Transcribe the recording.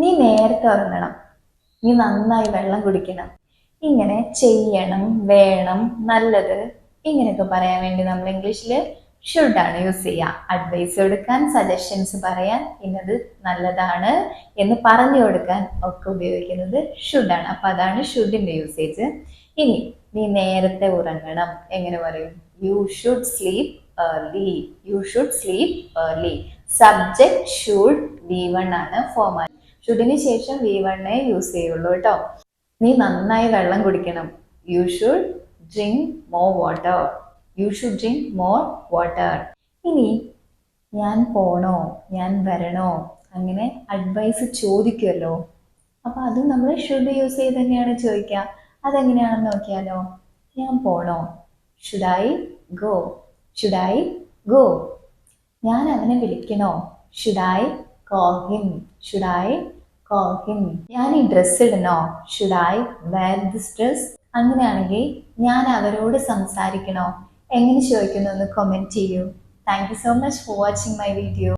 നീ നേരത്തെ ഉറങ്ങണം. നീ നന്നായി വെള്ളം കുടിക്കണം. ഇങ്ങനെ ചെയ്യണം വേണം നല്ലത്. ഇങ്ങനെയൊക്കെ പറയാൻ വേണ്ടി നമ്മൾ ഇംഗ്ലീഷിൽ ഷുഡാണ് യൂസ് ചെയ്യുക അഡ്വൈസ് കൊടുക്കാൻ സജഷൻസ് പറയാൻ ഇന്നത് നല്ലതാണ് എന്ന് പറഞ്ഞു കൊടുക്കാൻ ഒക്കെ ഉപയോഗിക്കുന്നത് ഷുഡാണ് അപ്പൊ അതാണ് ഷുഡിന്റെ യൂസേജ് ഇനി നീ നേരത്തെ ഉറങ്ങണം. എങ്ങനെ പറയും? You should sleep early you should sleep early subject should we one ആണ് ഫോമാലി ഷുഡിന് ശേഷം വി വണ്ണേ യൂസ് ചെയ്യുള്ളൂ കേട്ടോ നീ നന്നായി വെള്ളം കുടിക്കണം. You should drink more water you should drink more water ഇനി ഞാൻ പോണോ? ഞാൻ വരണോ? അങ്ങനെ അഡ്വൈസ് ചോദിക്കുമല്ലോ അപ്പോൾ അത് നമ്മൾ ഷുഡ് യൂസ് ചെയ്ത് തന്നെയാണ് ചോദിക്കുക അതെങ്ങനെയാണെന്ന് നോക്കിയാലോ? ഞാൻ പോണോ? Should I go should I go ഞാൻ അവനെ വിളിക്കണോ? Should I call him should I call him ഞാൻ ഈ ഡ്രസ്സ് ഇടണോ? ഷുഡായി വെയർ ദിസ് ഡ്രസ് അങ്ങനെയാണെങ്കിൽ ഞാൻ അവരോട് സംസാരിക്കണോ? എങ്ങനെ ചോദിക്കുന്നു എന്ന് കമന്റ് ചെയ്യൂ. Thank you so much for watching my video